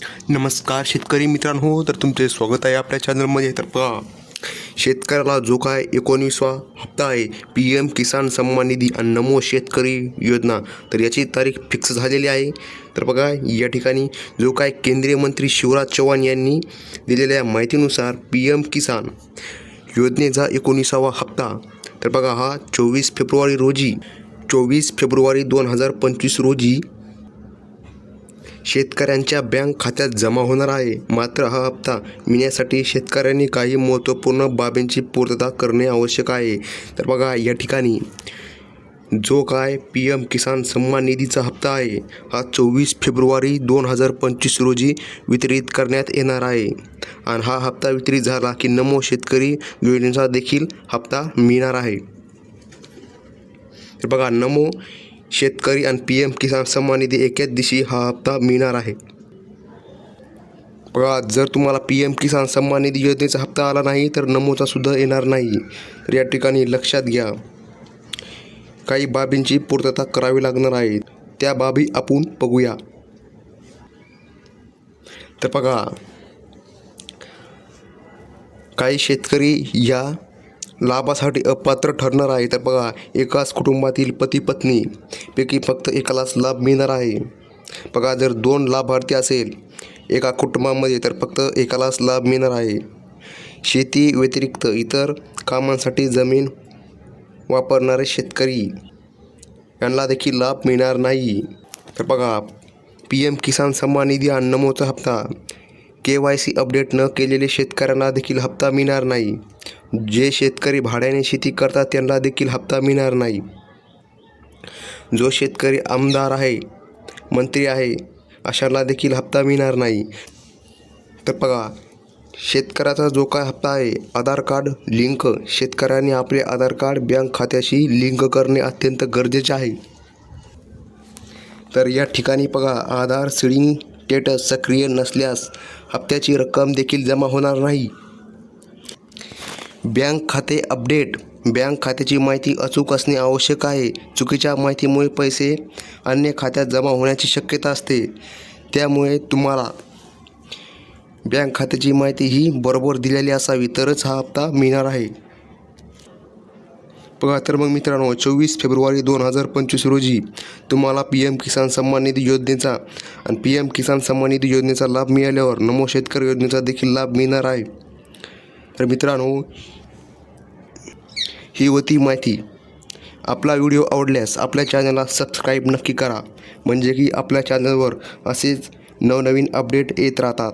नमस्कार शेतकरी मित्रांनो तर तुमचे स्वागत आहे आपल्या चॅनलमध्ये तर पहा शेतकऱ्याला जो काय एकोणवीसवा हप्ता आहे पी एम किसान सन्मान निधी आणि नमो शेतकरी योजना तर याची तारीख फिक्स झालेली आहे. तर बघा या ठिकाणी जो काय केंद्रीय मंत्री शिवराज चव्हाण यांनी दिलेल्या माहितीनुसार पी एम किसान योजनेचा एकोणीसावा हप्ता तर बघा हा चोवीस फेब्रुवारी रोजी चोवीस फेब्रुवारी दोन हजार पंचवीस रोजी शेतकऱ्यांच्या बँक खात्यात जमा होणार आहे. मात्र हा हप्ता मिळण्यासाठी शेतकऱ्यांनी काही महत्त्वपूर्ण बाबींची पूर्तता करणे आवश्यक आहे. तर बघा या ठिकाणी जो काय पी एम किसान सन्मान निधीचा हप्ता आहे हा चोवीस फेब्रुवारी दोन हजार पंचवीस रोजी वितरित करण्यात येणार आहे. आणि हा हप्ता वितरित झाला की नमो शेतकरी योजनेचा देखील हप्ता मिळणार आहे. तर बघा नमो शेतकरी आणि पी एम किसान सन्मान निधी एकाच दिवशी हा हप्ता मिळणार आहे. बघा जर तुम्हाला पी एम किसान सन्मान निधी योजनेचा हप्ता आला नाही तर नमोचासुद्धा येणार नाही. तर या ठिकाणी लक्षात घ्या. काही बाबींची पूर्तता करावी लागणार आहे. त्या बाबी आपण बघूया. तर बघा काही शेतकरी या लाभासाठी अपात्र ठरणार आहे. तर बघा एकाच कुटुंबातील पती पत्नी पैकी फक्त एकालाच लाभ मिळणार आहे. बघा जर दोन लाभार्थी असेल एका कुटुंबामध्ये तर फक्त एकालाच लाभ मिळणार आहे. शेती व्यतिरिक्त इतर कामांसाठी जमीन वापरणारे शेतकरी यांना देखील लाभ मिळणार नाही. तर बघा पी एम किसान सन्मान निधी आणि नमोचा हप्ता. के वाय सी अपडेट न केलेले शेतकऱ्यांना देखील हप्ता मिळणार नाही. जे शेतकरी भाड्याने शेती करतात त्यांना देखील हप्ता मिळणार नाही. जो शेतकरी आमदार आहे मंत्री आहे अशांना देखील हप्ता मिळणार नाही. तर बघा शेतकऱ्याचा जो काय हप्ता आहे आधार कार्ड लिंक शेतकऱ्यांनी आपले आधार कार्ड बँक खात्याशी लिंक करणे अत्यंत गरजेचे आहे. तर या ठिकाणी बघा आधार सिडिंग स्टेटस सक्रिय नसल्यास हप्त्याची रक्कम देखील जमा होणार नाही. बँक खाते अपडेट. बँक खात्याची माहिती अचूक असणे आवश्यक आहे. चुकीच्या माहितीमुळे पैसे अन्य खात्यात जमा होण्याची शक्यता असते. त्यामुळे तुम्हाला बँक खात्याची माहिती ही बरोबर दिलेली असावी तरच हा हप्ता मिळणार आहे. बघा तर मग मित्रांनो चोवीस फेब्रुवारी दोन हजार पंचवीस रोजी तुम्हाला पी एम किसान सन्मान निधी योजनेचा आणि पी एम किसान सन्मान निधी योजनेचा लाभ मिळाल्यावर नमो शेतकरी योजनेचा देखील लाभ मिळणार आहे. तर मित्रांनो ही होती माहिती. आपला व्हिडिओ आवडल्यास आपल्या चॅनलला सबस्क्राईब नक्की करा. म्हणजे की आपल्या चॅनलवर असेच नवनवीन अपडेट येत राहतात.